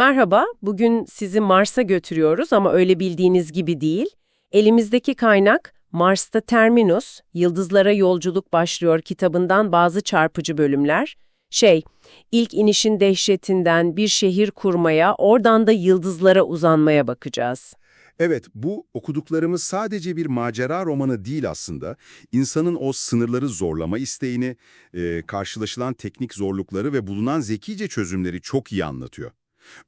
Merhaba, bugün sizi Mars'a götürüyoruz ama öyle bildiğiniz gibi değil. Elimizdeki kaynak Mars'ta Terminus, Yıldızlara Yolculuk Başlıyor kitabından bazı çarpıcı bölümler. Şey, ilk inişin dehşetinden bir şehir kurmaya, oradan da yıldızlara uzanmaya bakacağız. Evet, bu okuduklarımız sadece bir macera romanı değil aslında. İnsanın o sınırları zorlama isteğini, e, karşılaşılan teknik zorlukları ve bulunan zekice çözümleri çok iyi anlatıyor.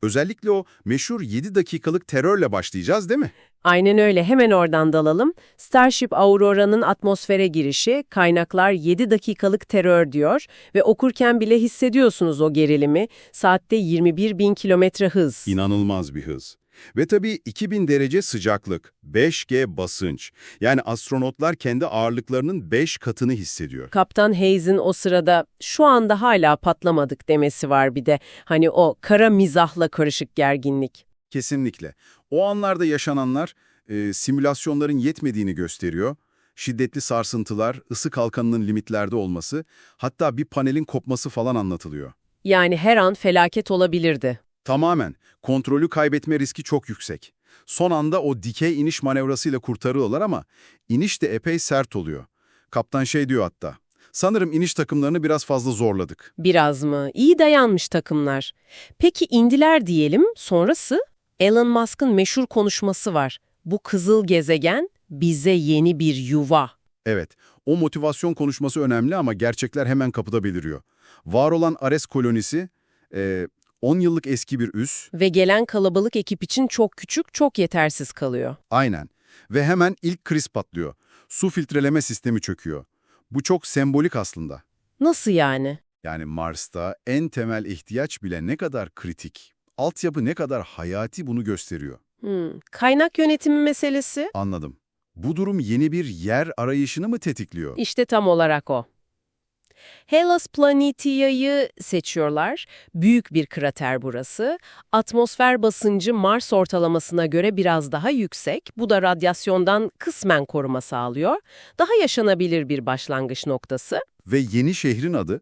Özellikle o meşhur 7 dakikalık terörle başlayacağız değil mi? Aynen öyle, hemen oradan dalalım. Starship Aurora'nın atmosfere girişi, kaynaklar 7 dakikalık terör diyor ve okurken bile hissediyorsunuz o gerilimi. Saatte 21 bin kilometre hız. İnanılmaz bir hız. Ve tabii 2000 derece sıcaklık, 5G basınç. Yani astronotlar kendi ağırlıklarının 5 katını hissediyor. Kaptan Hayes'in o sırada şu anda hala patlamadık demesi var bir de. Hani o kara mizahla karışık gerginlik. Kesinlikle. O anlarda yaşananlar e, simülasyonların yetmediğini gösteriyor. Şiddetli sarsıntılar, ısı kalkanının limitlerde olması, hatta bir panelin kopması falan anlatılıyor. Yani her an felaket olabilirdi. Tamamen. Kontrolü kaybetme riski çok yüksek. Son anda o dikey iniş manevrasıyla kurtarıyorlar ama iniş de epey sert oluyor. Kaptan şey diyor hatta, sanırım iniş takımlarını biraz fazla zorladık. Biraz mı? İyi dayanmış takımlar. Peki indiler diyelim, sonrası? Elon Musk'ın meşhur konuşması var. Bu kızıl gezegen bize yeni bir yuva. Evet, o motivasyon konuşması önemli ama gerçekler hemen kapıda beliriyor. Var olan Ares kolonisi, e, 10 yıllık eski bir üs, Ve gelen kalabalık ekip için çok küçük, çok yetersiz kalıyor. aynen. Ve hemen ilk kriz patlıyor. Su filtreleme sistemi çöküyor. Bu çok sembolik aslında. Nasıl yani? Yani Mars'ta en temel ihtiyaç bile ne kadar kritik, altyapı ne kadar hayati bunu gösteriyor. Hmm, Kaynak yönetimi meselesi? Anladım. Bu durum yeni bir yer arayışını mı tetikliyor? İşte tam olarak o. Hellas Planetia'yı seçiyorlar. Büyük bir krater burası. Atmosfer basıncı Mars ortalamasına göre biraz daha yüksek. Bu da radyasyondan kısmen koruma sağlıyor. Daha yaşanabilir bir başlangıç noktası. Ve yeni şehrin adı?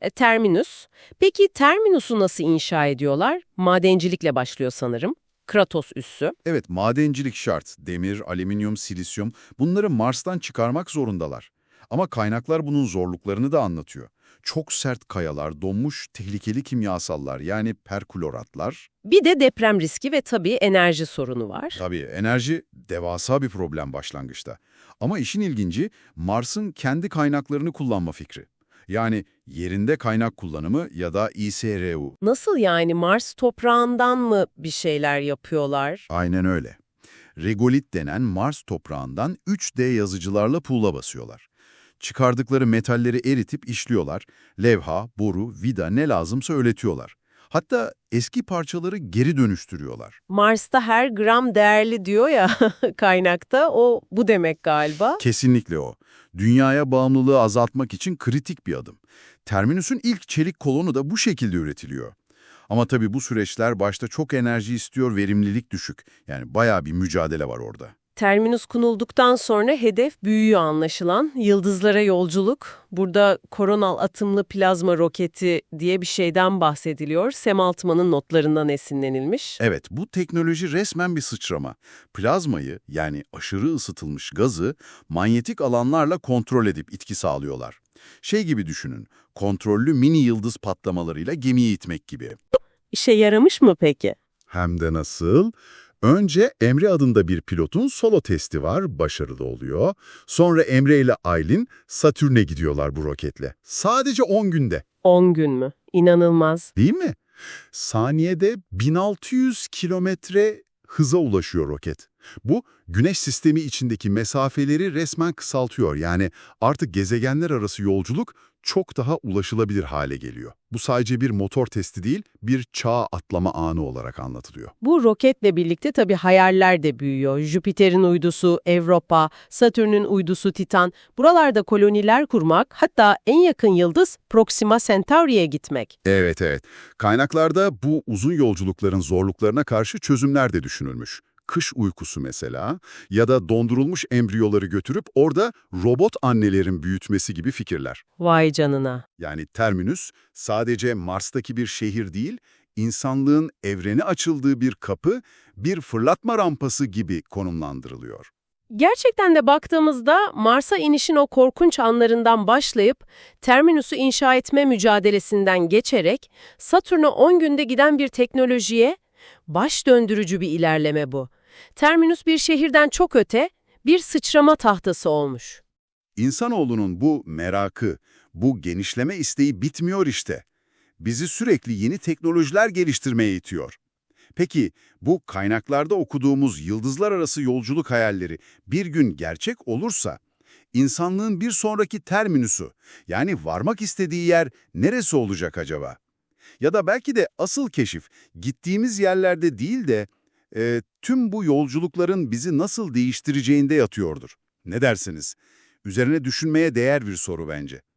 E, Terminus. Peki Terminus'u nasıl inşa ediyorlar? Madencilikle başlıyor sanırım. Kratos üssü. Evet, madencilik şart. Demir, alüminyum, silisyum bunları Mars'tan çıkarmak zorundalar. Ama kaynaklar bunun zorluklarını da anlatıyor. Çok sert kayalar, donmuş tehlikeli kimyasallar yani perkloratlar. Bir de deprem riski ve tabii enerji sorunu var. Tabii enerji devasa bir problem başlangıçta. Ama işin ilginci Mars'ın kendi kaynaklarını kullanma fikri. Yani yerinde kaynak kullanımı ya da ISRU. Nasıl yani Mars toprağından mı bir şeyler yapıyorlar? Aynen öyle. Regolit denen Mars toprağından 3D yazıcılarla puğla basıyorlar. Çıkardıkları metalleri eritip işliyorlar. Levha, boru, vida ne lazımsa öğretiyorlar. Hatta eski parçaları geri dönüştürüyorlar. Mars'ta her gram değerli diyor ya kaynakta o bu demek galiba. Kesinlikle o. Dünyaya bağımlılığı azaltmak için kritik bir adım. Terminus'un ilk çelik kolonu da bu şekilde üretiliyor. Ama tabii bu süreçler başta çok enerji istiyor, verimlilik düşük. Yani bayağı bir mücadele var orada. Terminus kunulduktan sonra hedef büyüyor anlaşılan. Yıldızlara yolculuk. Burada koronal atımlı plazma roketi diye bir şeyden bahsediliyor. Sam Altman'ın notlarından esinlenilmiş. Evet, bu teknoloji resmen bir sıçrama. Plazmayı yani aşırı ısıtılmış gazı manyetik alanlarla kontrol edip itki sağlıyorlar. Şey gibi düşünün, kontrollü mini yıldız patlamalarıyla gemiyi itmek gibi. İşe yaramış mı peki? Hem de nasıl? Önce Emre adında bir pilotun solo testi var, başarılı oluyor. Sonra Emre ile Aylin Satürn'e gidiyorlar bu roketle. Sadece 10 günde, 10 gün mü? İnanılmaz. değil mi? Saniyede 1600 kilometre hıza ulaşıyor roket. Bu, güneş sistemi içindeki mesafeleri resmen kısaltıyor. Yani artık gezegenler arası yolculuk çok daha ulaşılabilir hale geliyor. Bu sadece bir motor testi değil, bir çağ atlama anı olarak anlatılıyor. Bu roketle birlikte tabii hayaller de büyüyor. Jüpiter'in uydusu Avrupa, Satürn'ün uydusu Titan, buralarda koloniler kurmak, hatta en yakın yıldız Proxima Centauri'ye gitmek. Evet evet. Kaynaklarda bu uzun yolculukların zorluklarına karşı çözümler de düşünülmüş. Kış uykusu mesela ya da dondurulmuş embriyoları götürüp orada robot annelerin büyütmesi gibi fikirler. Vay canına. Yani Terminus sadece Mars'taki bir şehir değil, insanlığın evrene açıldığı bir kapı, bir fırlatma rampası gibi konumlandırılıyor. Gerçekten de baktığımızda Mars'a inişin o korkunç anlarından başlayıp Terminus'u inşa etme mücadelesinden geçerek Satürn'e 10 günde giden bir teknolojiye baş döndürücü bir ilerleme bu. Terminus bir şehirden çok öte bir sıçrama tahtası olmuş. İnsanoğlunun bu merakı, bu genişleme isteği bitmiyor işte. Bizi sürekli yeni teknolojiler geliştirmeye itiyor. Peki bu kaynaklarda okuduğumuz yıldızlar arası yolculuk hayalleri bir gün gerçek olursa, insanlığın bir sonraki terminüsü, yani varmak istediği yer neresi olacak acaba? Ya da belki de asıl keşif gittiğimiz yerlerde değil de e, tüm bu yolculukların bizi nasıl değiştireceğinde yatıyordur. Ne dersiniz? Üzerine düşünmeye değer bir soru bence.